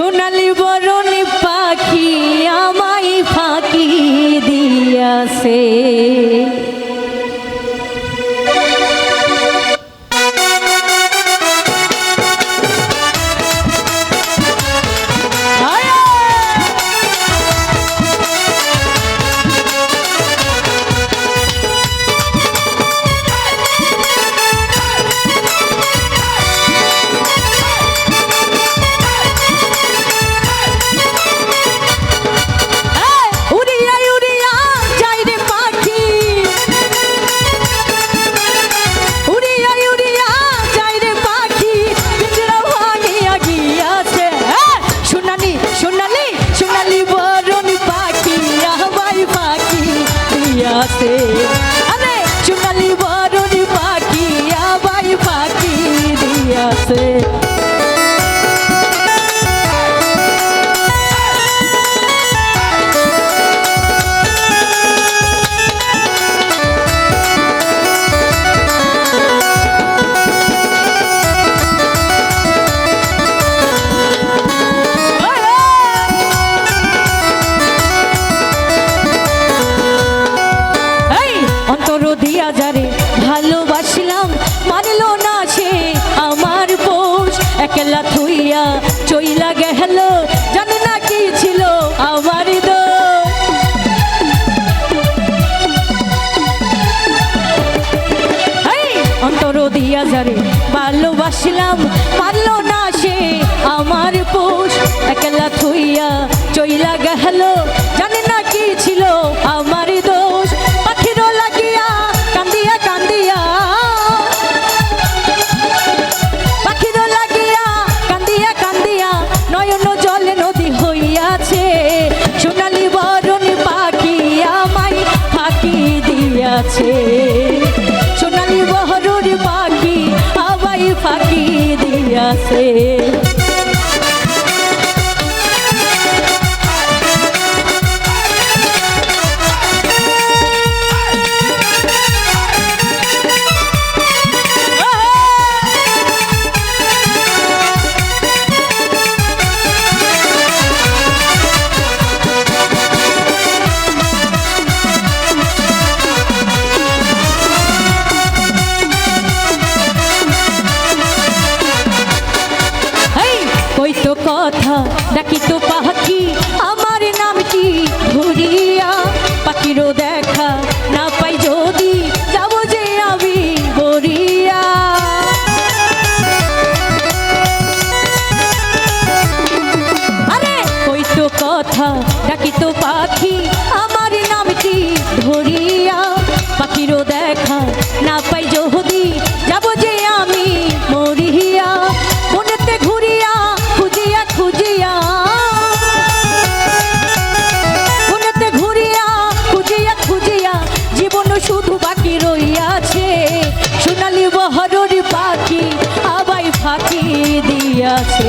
সোনালি বরণ পাখি আমায় ফাঁকি দিয়াছে। দিয়াছে দিয়া যারে ভালোবাসলাম পারল না সে আমার দিয়াছে কথা ডাকি তো পাখি, আমার নাম কি ধরিয়া? পাখিরও দেখা না পাই যদি যাব যে আমি বরিয়া আরে কই তো কথা ডাকি তো পাখি, আমার নাম কি ধরিয়া? পাখিরও দেখা না